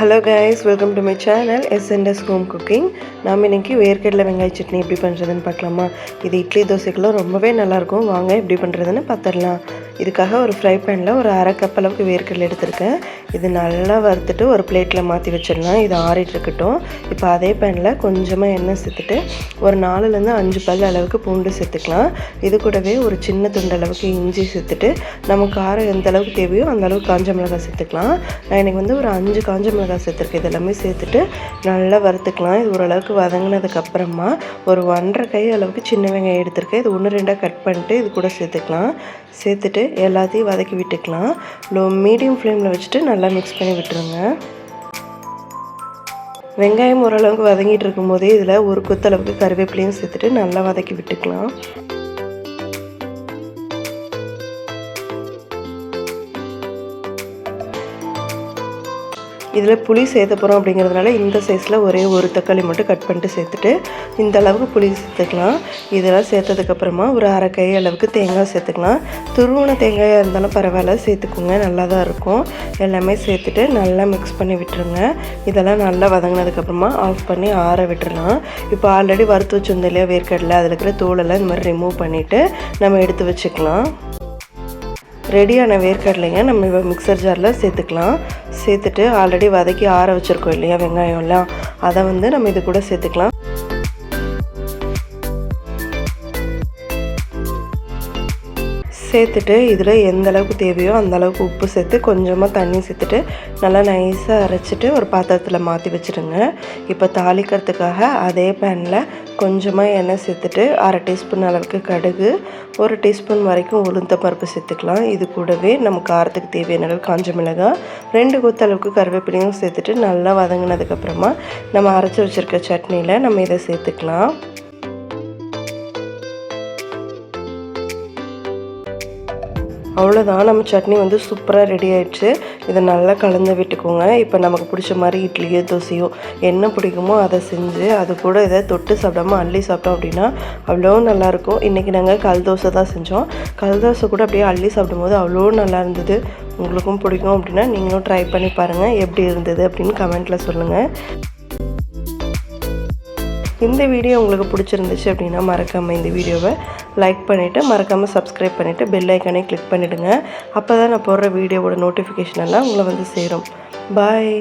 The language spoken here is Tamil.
Hello guys welcome to my channel SNS home cooking நாம் இன்றைக்கி வேர்க்கடலை வெங்காய சட்னி எப்படி பண்ணுறதுன்னு பார்க்கலாமா? இது இட்லி தோசைக்கெல்லாம் ரொம்பவே நல்லாயிருக்கும். வாங்க எப்படி பண்ணுறதுன்னு பார்த்துடலாம். இதுக்காக ஒரு ஃப்ரை பேனில் ஒரு அரை கப் அளவுக்கு வேர்க்கடலை எடுத்திருக்கேன். இது நல்லா வறுத்துட்டு ஒரு பிளேட்டில் மாற்றி வச்சிடலாம். இது ஆறிட்டு இருக்கட்டும். இப்போ அதே பேனில் கொஞ்சமாக எண்ணெய் சேர்த்துட்டு ஒரு நாலுலேருந்து அஞ்சு பல் அளவுக்கு பூண்டு சேர்த்துக்கலாம். இது கூடவே ஒரு சின்ன துண்டு அளவுக்கு இஞ்சி சேர்த்துட்டு நம்ம காரம் எந்த அளவுக்கு தேவையோ அந்த அளவுக்கு காஞ்ச மிளகாய் சேர்த்துக்கலாம். நான் எனக்கு வந்து ஒரு அஞ்சு காஞ்ச மிளகாய் சேர்த்துருக்கேன். இது எல்லாமே சேர்த்துட்டு நல்லா வறுத்துக்கலாம். இது ஓரளவுக்கு வதங்கினதுக்கப்புறமா ஒரு ஒன்றரை கை அளவுக்கு சின்ன வெங்காயம் எடுத்திருக்கேன். இது ஒன்று ரெண்டாக கட் பண்ணிட்டு இது கூட சேர்த்துக்கலாம். சேர்த்துட்டு எல்லாத்தையும் வதக்கி விட்டுக்கலாம். லோ மீடியம் ஃப்ளேமில் வச்சுட்டு நல்லா மிக்ஸ் பண்ணி விட்டுருங்க. வெங்காயம் ஓரளவுக்கு வதங்கிட்டு இருக்கும்போதே இதில் ஒரு கொத்தளவுக்கு கருவேப்பிலையும் சேர்த்துட்டு நல்லா வதக்கி விட்டுக்கலாம். இதில் புளி சேர்த்த போகிறோம் அப்படிங்கிறதுனால இந்த சைஸில் ஒரே ஒரு தக்காளி மட்டும் கட் பண்ணிட்டு சேர்த்துட்டு இந்த அளவுக்கு புளி சேர்த்துக்கலாம். இதெல்லாம் சேர்த்ததுக்கப்புறமா ஒரு அரை கை அளவுக்கு தேங்காய் சேர்த்துக்கலாம். துருவன தேங்காயாக இருந்தாலும் பரவாயில்ல சேர்த்துக்கோங்க நல்லா தான் இருக்கும். எல்லாமே சேர்த்துட்டு நல்லா மிக்ஸ் பண்ணி விட்டுருங்க. இதெல்லாம் நல்லா வதங்கினதுக்கப்புறமா ஆஃப் பண்ணி ஆற விட்டுறலாம். இப்போ ஆல்ரெடி வறுத்து வச்சுருந்தோம் இல்லையா வேர்க்கடலை அதில் இருக்கிற தோலெல்லாம் இந்த மாதிரி ரிமூவ் பண்ணிவிட்டு நம்ம எடுத்து வச்சுக்கலாம். ரெடியான வேர்க்கடலைங்க நம்ம இப்போ மிக்சர் ஜாரில் சேர்த்துக்கலாம். சேர்த்துட்டு ஆல்ரெடி வதக்கி ஆற வச்சுருக்கோம் இல்லையா வெங்காயம்லாம். அதை வந்து நம்ம இது கூட சேர்த்துக்கலாம். சேர்த்துட்டு இதில் எந்த அளவுக்கு தேவையோ அந்த அளவுக்கு உப்பு சேர்த்து கொஞ்சமாக தண்ணி சேர்த்துட்டு நல்லா நைஸாக அரைச்சிட்டு ஒரு பாத்திரத்தில் மாற்றி வச்சுடுங்க இப்போ தாளிக்கிறதுக்காக அதே பேனில் கொஞ்சமாக எண்ணெய் சேர்த்துட்டு அரை டீஸ்பூன் அளவுக்கு கடுகு ஒரு டீஸ்பூன் வரைக்கும் உளுந்த பருப்பு சேர்த்துக்கலாம். இது கூடவே நம்ம காரத்துக்கு தேவையான அளவு காஞ்ச மிளகாய் ரெண்டு கொத்து அளவுக்கு கருவேப்பிலையும் சேர்த்துட்டு நல்லா வதங்கினதுக்கப்புறமா நம்ம அரைச்சி வச்சுருக்க சட்னியில் நம்ம இதை சேர்த்துக்கலாம். அவ்வளோதான் நம்ம சட்னி வந்து சூப்பராக ரெடி ஆயிடுச்சு. இதை நல்லா கலந்து விட்டுக்கோங்க. இப்போ நமக்கு பிடிச்ச மாதிரி இட்லியோ தோசையோ என்ன பிடிக்குமோ அதை செஞ்சு அது கூட இதை தொட்டு சாப்பிடாம அள்ளி சாப்பிட்டோம் அப்படின்னா அவ்வளோ நல்லாயிருக்கும். இன்றைக்கி நாங்கள் கல் தோசை தான் செஞ்சோம். கல் தோசை கூட அப்படியே அள்ளி சாப்பிடும்போது அவ்வளோ நல்லா இருந்தது. உங்களுக்கும் பிடிக்கும் அப்படின்னா நீங்களும் ட்ரை பண்ணி பாருங்கள் எப்படி இருந்தது அப்படின்னு கமெண்ட்டில் சொல்லுங்கள் இந்த வீடியோ உங்களுக்கு பிடிச்சிருந்துச்சு அப்படின்னா மறக்காமல் இந்த வீடியோவை லைக் பண்ணிவிட்டு மறக்காமல் சப்ஸ்கிரைப் பண்ணிவிட்டு பெல் ஐக்கானே கிளிக் பண்ணிவிடுங்க அப்போ தான் நான் போடுற வீடியோவோட நோட்டிஃபிகேஷன் எல்லாம் உங்களை வந்து சேரும். பாய்